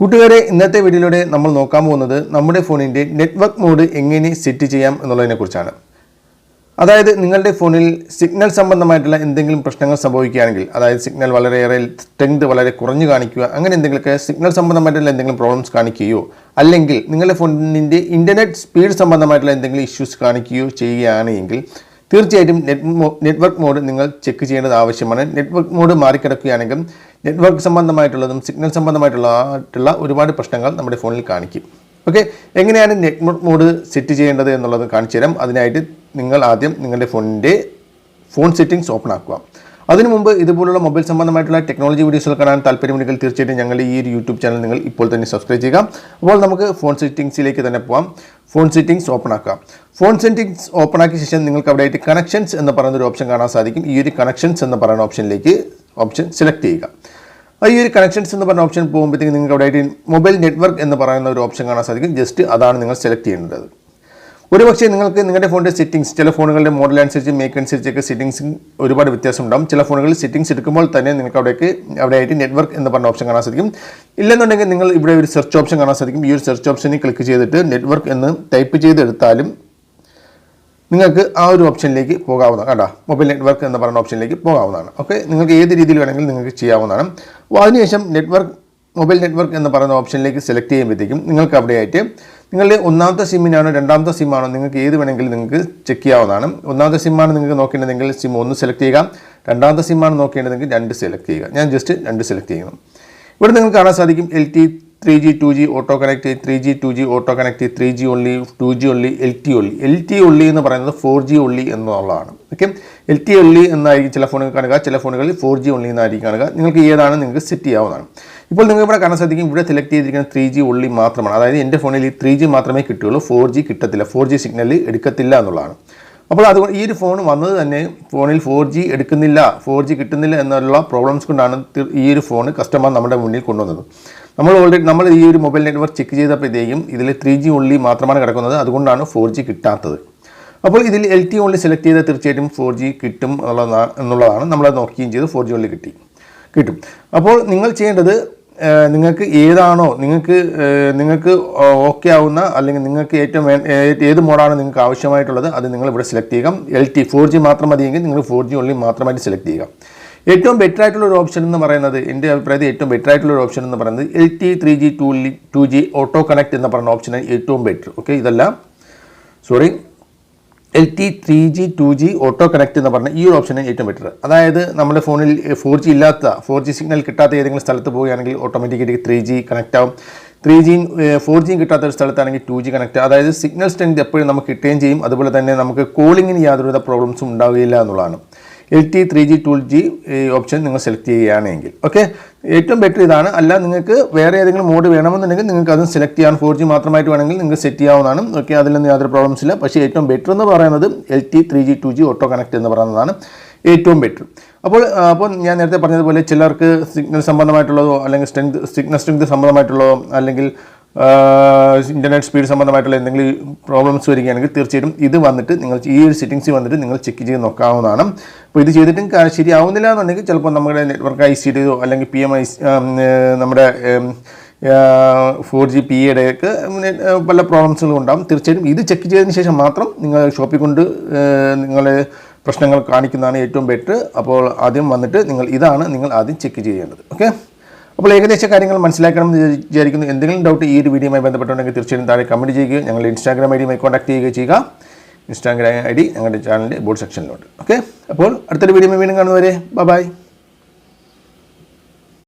കൂട്ടുകാരെ ഇന്നത്തെ വീഡിയോയിലൂടെ നമ്മൾ നോക്കാൻ പോകുന്നത് നമ്മുടെ ഫോണിന്റെ നെറ്റ്വർക്ക് മോഡ് എങ്ങനെ സെറ്റ് ചെയ്യാം എന്നുള്ളതിനെ കുറിച്ചാണ് അതായത് നിങ്ങളുടെ ഫോണിൽ സിഗ്നൽ സംബന്ധമായിട്ടുള്ള എന്തെങ്കിലും പ്രശ്നങ്ങൾ സംഭവിക്കുകയാണെങ്കിൽ അതായത് സിഗ്നൽ വളരെയേറെ സ്ട്രെങ്ത് വളരെ കുറഞ്ഞു കാണിക്കുക അങ്ങനെ എന്തെങ്കിലുമൊക്കെ സിഗ്നൽ സംബന്ധമായിട്ടുള്ള എന്തെങ്കിലും പ്രോബ്ലംസ് കാണിക്കുകയോ അല്ലെങ്കിൽ നിങ്ങളുടെ ഫോണിന്റെ ഇന്റർനെറ്റ് സ്പീഡ് സംബന്ധമായിട്ടുള്ള എന്തെങ്കിലും ഇഷ്യൂസ് കാണിക്കുകയോ ചെയ്യുകയാണെങ്കിൽ തീർച്ചയായിട്ടും നെറ്റ് നെറ്റ്വർക്ക് മോഡ് നിങ്ങൾ ചെക്ക് ചെയ്യേണ്ടത് ആവശ്യമാണ്. നെറ്റ്വർക്ക് മോഡ് മാറിക്കിടക്കുകയാണെങ്കിൽ നെറ്റ്വർക്ക് സംബന്ധമായിട്ടുള്ളതും സിഗ്നൽ സംബന്ധമായിട്ടുള്ള ഒരുപാട് പ്രശ്നങ്ങൾ നമ്മുടെ ഫോണിൽ കാണിക്കും. ഓക്കെ എങ്ങനെയാണ് നെറ്റ്വർക്ക് മോഡ് സെറ്റ് ചെയ്യേണ്ടത് എന്നുള്ളത് കാണിച്ചു തരാം അതിനായിട്ട് നിങ്ങൾ ആദ്യം നിങ്ങളുടെ ഫോണിന്റെ ഫോൺ സെറ്റിങ്സ് ഓപ്പൺ ആക്കുക. അതിനു മുമ്പ് ഇതുപോലുള്ള മൊബൈൽ സംബന്ധമായിട്ടുള്ള ടെക്നോളജി വീഡിയോസുകൾ കാണാൻ താല്പര്യമുണ്ടെങ്കിൽ തീർച്ചയായിട്ടും ഞങ്ങളുടെ ഈ ഒരു യൂട്യൂബ് ചാനൽ നിങ്ങൾ ഇപ്പോൾ തന്നെ സബ്സ്ക്രൈബ് ചെയ്യുക. അപ്പോൾ നമുക്ക് ഫോൺ സെറ്റിംഗ്സിലേക്ക് തന്നെ പോകാം ഫോൺ സെറ്റിംഗ്സ് ഓപ്പൺ ആക്കാം. ഫോൺ സെറ്റിംഗ്സ് ഓപ്പൺ ആക്കിയ ശേഷം നിങ്ങൾക്ക് അവിടെ ആയിട്ട് കണക്ഷൻസ് എന്ന് പറയുന്ന ഒരു ഓപ്ഷൻ കാണാൻ സാധിക്കും. ഈ ഒരു കണക്ഷൻസ് എന്ന് പറയുന്ന ഓപ്ഷനിലേക്ക് ഓപ്ഷൻ സെലക്ട് ചെയ്യുക. ഈ ഒരു കണക്ഷൻസ് എന്ന് പറഞ്ഞ ഓപ്ഷൻ പോകുമ്പോഴത്തേക്ക് നിങ്ങൾക്ക് അവിടെ ആയിട്ട് മൊബൈൽ നെറ്റ്വർക്ക് എന്ന് പറയുന്ന ഒരു ഓപ്ഷൻ കാണാൻ സാധിക്കും. ജസ്റ്റ് അതാണ് നിങ്ങൾ സെലക്ട് ചെയ്യേണ്ടത്. ഒരുപക്ഷെ നിങ്ങൾക്ക് നിങ്ങളുടെ ഫോണിന്റെ സെറ്റിംഗ്സ് ചില ഫോണുകളുടെ മോഡൽ അനുസരിച്ച് മേക്ക് അനുസരിച്ചൊക്കെ സെറ്റിംഗ്സ് ഒരുപാട് വ്യത്യാസം ഉണ്ടാകും ചില ഫോണുകളിൽ സെറ്റിംഗ്സ് എടുക്കുമ്പോൾ തന്നെ നിങ്ങൾക്ക് അവിടേക്ക് അവിടെ ആയിട്ട് നെറ്റ്വർക്ക് എന്ന് പറഞ്ഞ ഓപ്ഷൻ കാണാൻ സാധിക്കും. ഇല്ലെന്നുണ്ടെങ്കിൽ നിങ്ങൾ ഇവിടെ ഒരു സെർച്ച് ഓപ്ഷൻ കാണാൻ സാധിക്കും. ഈ ഒരു സെർച്ച് ഓപ്ഷനിൽ ക്ലിക്ക് ചെയ്തിട്ട് നെറ്റ്വർക്ക് എന്ന് ടൈപ്പ് ചെയ്തെടുത്താലും നിങ്ങൾക്ക് ആ ഒരു ഓപ്ഷനിലേക്ക് പോകാവുന്ന കേട്ടോ മൊബൈൽ നെറ്റ്വർക്ക് എന്ന് പറഞ്ഞ ഓപ്ഷനിലേക്ക് പോകാവുന്നതാണ്. ഓക്കെ നിങ്ങൾക്ക് ഏത് രീതിയിൽ വേണമെങ്കിലും നിങ്ങൾക്ക് ചെയ്യാവുന്നതാണ്. അപ്പോൾ അതിനുശേഷം നെറ്റ്വർക്ക് മൊബൈൽ നെറ്റ്വർക്ക് എന്ന് പറയുന്ന ഓപ്ഷനിലേക്ക് സെലക്ട് ചെയ്യുമ്പോഴത്തേക്കും നിങ്ങൾക്ക് അവിടെയായിട്ട് നിങ്ങളുടെ ഒന്നാമത്തെ സിമ്മിനാണോ രണ്ടാമത്തെ സിമ്മാണോ നിങ്ങൾക്ക് ഏത് വേണമെങ്കിലും നിങ്ങൾക്ക് ചെക്ക് ചെയ്യാവുന്നതാണ്. ഒന്നാമത്തെ സിമ്മാണ് നിങ്ങൾക്ക് നോക്കേണ്ടതെങ്കിൽ സിം ഒന്ന് സെലക്ട് ചെയ്യുക. രണ്ടാമത്തെ സിമ്മാണ് നോക്കേണ്ടതെങ്കിൽ രണ്ട് സെലക്ട് ചെയ്യുക. ഞാൻ ജസ്റ്റ് രണ്ട് സെലക്ട് ചെയ്യണം ഇവിടെ നിങ്ങൾക്ക് കാണാൻ സാധിക്കും L T three G two G auto connect three G two G auto connect three G only two G only L T only L T only എന്ന് പറയുന്നത് ഫോർ ജി ഒള്ളി എന്നുള്ളതാണ്. Okay L T only എന്നായിരിക്കും ചില ഫോണുകൾ കാണുക. ചില ഫോണുകളിൽ four G only എന്നായിരിക്കും കാണുക. നിങ്ങൾക്ക് ഏതാണ് നിങ്ങൾക്ക് സെറ്റ് ചെയ്യാവുന്നതാണ്. ഇപ്പോൾ നിങ്ങൾ ഇവിടെ കാണാൻ സാധിക്കും ഇവിടെ സെലക്ട് ചെയ്തിരിക്കുന്ന ത്രീ ജി ഉള്ളി മാത്രമാണ്. അതായത് എന്റെ ഫോണിൽ ഈ ത്രീ ജി മാത്രമേ കിട്ടുകയുള്ളൂ ഫോർ ജി കിട്ടത്തില്ല ഫോർ ജി സിഗ്നൽ എടുക്കത്തില്ല എന്നുള്ളതാണ്. അപ്പോൾ അതുകൊണ്ട് ഈ ഒരു ഫോൺ വന്നത് തന്നെ ഫോണിൽ ഫോർ ജി എടുക്കുന്നില്ല ഫോർ ജി കിട്ടുന്നില്ല എന്നുള്ള പ്രോബ്ലംസ് കൊണ്ടാണ് ഈ ഒരു ഫോൺ കസ്റ്റമർ നമ്മുടെ മുന്നിൽ കൊണ്ടുവന്നത്. നമ്മൾ ഓൾറെഡി നമ്മൾ ഈ ഒരു മൊബൈൽ നെറ്റ്വർക്ക് ചെക്ക് ചെയ്തപ്പോഴത്തേക്കും ഇതിൽ ത്രീ ജി ഉള്ളി മാത്രമാണ് കിടക്കുന്നത് അതുകൊണ്ടാണ് ഫോർ ജി കിട്ടാത്തത്. അപ്പോൾ ഇതിൽ എൽ ടി ഓൺലി സെലക്ട് ചെയ്താൽ തീർച്ചയായിട്ടും ഫോർ ജി കിട്ടും എന്നുള്ളതാണ് എന്നുള്ളതാണ്. നമ്മളത് നോക്കുകയും ചെയ്ത് ഫോർ ജി ഓൺലി കിട്ടി. കിട്ടും. അപ്പോൾ നിങ്ങൾ ചെയ്യേണ്ടത് നിങ്ങൾക്ക് ഏതാണോ നിങ്ങൾക്ക് നിങ്ങൾക്ക് ഓക്കെ ആവുന്ന അല്ലെങ്കിൽ നിങ്ങൾക്ക് ഏറ്റവും ഏത് മോഡാണ് നിങ്ങൾക്ക് ആവശ്യമായിട്ടുള്ളത് അത് നിങ്ങൾ ഇവിടെ സെലക്ട് ചെയ്യുക. എൽ ടി ഫോർ ജി മാത്രം മതിയെങ്കിൽ നിങ്ങൾ ഫോർ ജി ഓൺലി മാത്രമായിട്ട് സെലക്ട് ചെയ്യുക. ഏറ്റവും ബെറ്റർ ആയിട്ടുള്ള ഒരു ഓപ്ഷൻ എന്ന് പറയുന്നത് എന്റെ അഭിപ്രായത്തിൽ ഏറ്റവും ബെറ്റർ ആയിട്ടുള്ള ഒരു ഓപ്ഷൻ എന്ന് പറയുന്നത് L T three G two two G auto connect എന്ന് പറയുന്ന ഓപ്ഷനാണ് ഏറ്റവും ബെറ്റർ ഓക്കെ ഇതെല്ലാം sorry L T three G two G auto connect എന്ന് പറഞ്ഞ ഈ ഒരു ഓപ്ഷനാണ് ഏറ്റവും ബെറ്റർ അതായത് നമ്മുടെ ഫോണിൽ ഫോർ ജി ഇല്ലാത്ത ഫോർ ജി സിഗ്നൽ കിട്ടാത്ത ഏതെങ്കിലും സ്ഥലത്ത് പോവുകയാണെങ്കിൽ ഓട്ടോമാറ്റിക്കലി ത്രീ ജി കണക്ട് ആവും. ത്രീ ജിയും ഫോർ ജിയും കിട്ടാത്ത ഒരു സ്ഥലത്താണെങ്കിൽ ടു ജി കണക്ട് അതായത് സിഗ്നൽ സ്ട്രെങ്ത് എപ്പോഴും നമുക്ക് കിട്ടുകയും ചെയ്യും. അതുപോലെ തന്നെ നമുക്ക് കോളിങ്ങിന് യാതൊരുവിധ പ്രോബ്ലംസും ഉണ്ടാവുകയില്ല എന്നുള്ളതാണ്. L T three G two G option നിങ്ങൾ സെലക്ട് ചെയ്യുകയാണെങ്കിൽ. ഓക്കെ ഏറ്റവും ബെറ്റർ ഇതാണ്. അല്ല നിങ്ങൾക്ക് വേറെ ഏതെങ്കിലും മോഡ് വേണമെന്നുണ്ടെങ്കിൽ നിങ്ങൾക്ക് അതും സെലക്ട് ചെയ്യാൻ ഫോർ ജി മാത്രമായിട്ട് വേണമെങ്കിൽ നിങ്ങൾക്ക് സെറ്റ് ചെയ്യാവുന്നതാണ്. ഓക്കെ അതിലൊന്നും യാതൊരു പ്രോബ്ലംസ് ഇല്ല. പക്ഷേ ഏറ്റവും ബെറ്റർ എന്ന് പറയുന്നത് L T three G two G auto connect എന്ന് പറയുന്നതാണ് ഏറ്റവും ബെറ്റർ അപ്പോൾ അപ്പോൾ ഞാൻ നേരത്തെ പറഞ്ഞതുപോലെ ചിലർക്ക് സിഗ്നൽ സംബന്ധമായിട്ടുള്ളതോ അല്ലെങ്കിൽ സ്ട്രെങ്ത് സിഗ്നൽ സ്ട്രെങ്ത് സംബന്ധമായിട്ടുള്ളതോ അല്ലെങ്കിൽ ഇന്റർനെറ്റ് സ്പീഡ് സംബന്ധമായിട്ടുള്ള എന്തെങ്കിലും പ്രോബ്ലംസ് വരികയാണെങ്കിൽ തീർച്ചയായിട്ടും ഇത് വന്നിട്ട് നിങ്ങൾ ഈ ഒരു സെറ്റിങ്സ് വന്നിട്ട് നിങ്ങൾ ചെക്ക് ചെയ്ത് നോക്കാവുന്നതാണ്. അപ്പോൾ ഇത് ചെയ്തിട്ടും ശരിയാവുന്നില്ല എന്നുണ്ടെങ്കിൽ ചിലപ്പോൾ നമ്മുടെ നെറ്റ്വർക്ക് ഐ സിയുടെയോ അല്ലെങ്കിൽ പി എം ഐ നമ്മുടെ ഫോർ ജി പി യുടെയൊക്കെ പല പ്രോബ്ലംസുകളും ഉണ്ടാകും തീർച്ചയായിട്ടും ഇത് ചെക്ക് ചെയ്തതിന് ശേഷം മാത്രം നിങ്ങൾ ഷോപ്പിൽ കൊണ്ട് നിങ്ങൾ പ്രശ്നങ്ങൾ കാണിക്കുന്നതാണ് ഏറ്റവും ബെറ്റർ അപ്പോൾ ആദ്യം വന്നിട്ട് നിങ്ങൾ ഇതാണ് നിങ്ങൾ ആദ്യം ചെക്ക് ചെയ്യേണ്ടത്. ഓക്കെ അപ്പോൾ ഏകദേശ കാര്യങ്ങൾ മനസ്സിലാക്കണമെന്ന് എന്ന് വിചാരിക്കുന്നു. എന്തെങ്കിലും ഡൗട്ട് ഈ ഒരു വീഡിയോയുമായി ബന്ധപ്പെട്ടുണ്ടെങ്കിൽ തീർച്ചയായും താഴെ കമന്റ് ചെയ്യുക ഞങ്ങളുടെ ഇൻസ്റ്റാഗ്രാം ഐ ഡിയുമായി കോൺടാക്ട് ചെയ്യുകയും ചെയ്യുക. ഇൻസ്റ്റാഗ്രാം ഐ ഡി ഞങ്ങളുടെ ചാനലിന്റെ ബോർഡ് സെക്ഷനിലുണ്ട് ഓക്കെ അപ്പോൾ അടുത്തൊരു വീഡിയോ വീണ്ടും കാണുന്നവരെ ബൈ